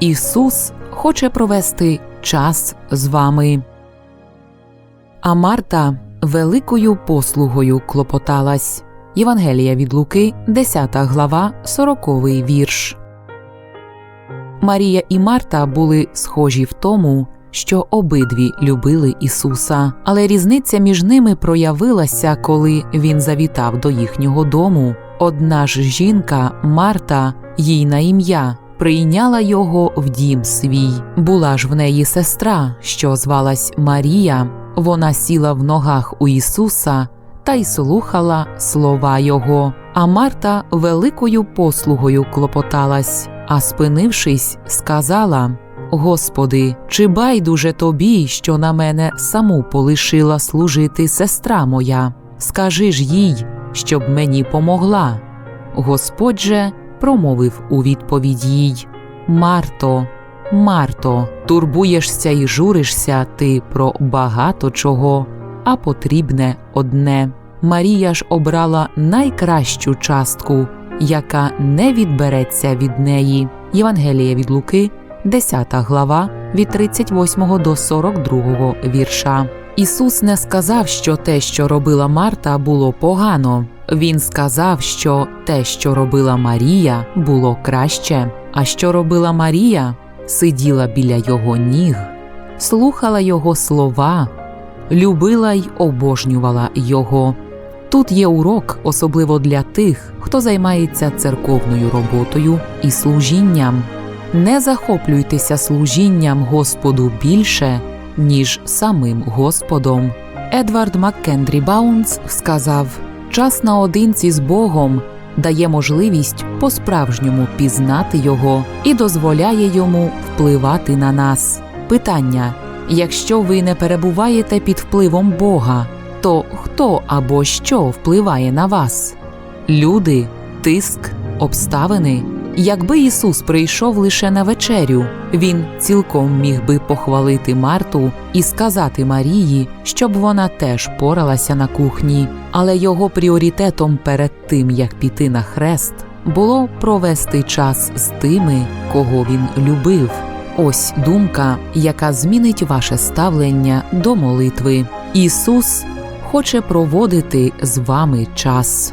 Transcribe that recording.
Ісус хоче провести час з вами. А Марта великою послугою клопоталась. Євангелія від Луки, 10 глава, 40 вірш. Марія і Марта були схожі в тому, що обидві любили Ісуса, але різниця між ними проявилася, коли він завітав до їхнього дому. Одна ж жінка, Марта, їй на ім'я, прийняла його в дім свій. Була ж в неї сестра, що звалась Марія. Вона сіла в ногах у Ісуса та й слухала слова Його. А Марта великою послугою клопоталась, а спинившись, сказала: Господи, чи байдуже тобі, що на мене саму полишила служити сестра моя? Скажи ж їй, щоб мені помогла. Господь же промовив у відповідь їй: Марто, Марто, турбуєшся і журишся ти про багато чого, а потрібне одне. Марія ж обрала найкращу частку, яка не відбереться від неї. Євангелія від Луки, 10 глава, від 38 до 42 вірша. Ісус не сказав, що те, що робила Марта, було погано. Він сказав, що те, що робила Марія, було краще. А що робила Марія, сиділа біля його ніг, слухала його слова, любила й обожнювала його. Тут є урок, особливо для тих, хто займається церковною роботою і служінням. Не захоплюйтеся служінням Господу більше, ніж самим Господом. Едвард Маккендрі Баунс сказав: час наодинці з Богом дає можливість по-справжньому пізнати Його і дозволяє йому впливати на нас. Питання: якщо ви не перебуваєте під впливом Бога, то хто або що впливає на вас? Люди, тиск, обставини. Якби Ісус прийшов лише на вечерю, Він цілком міг би похвалити Марту і сказати Марії, щоб вона теж поралася на кухні, але його пріоритетом перед тим, як піти на хрест, було провести час з тими, кого він любив. Ось думка, яка змінить ваше ставлення до молитви. Ісус хоче проводити з вами час.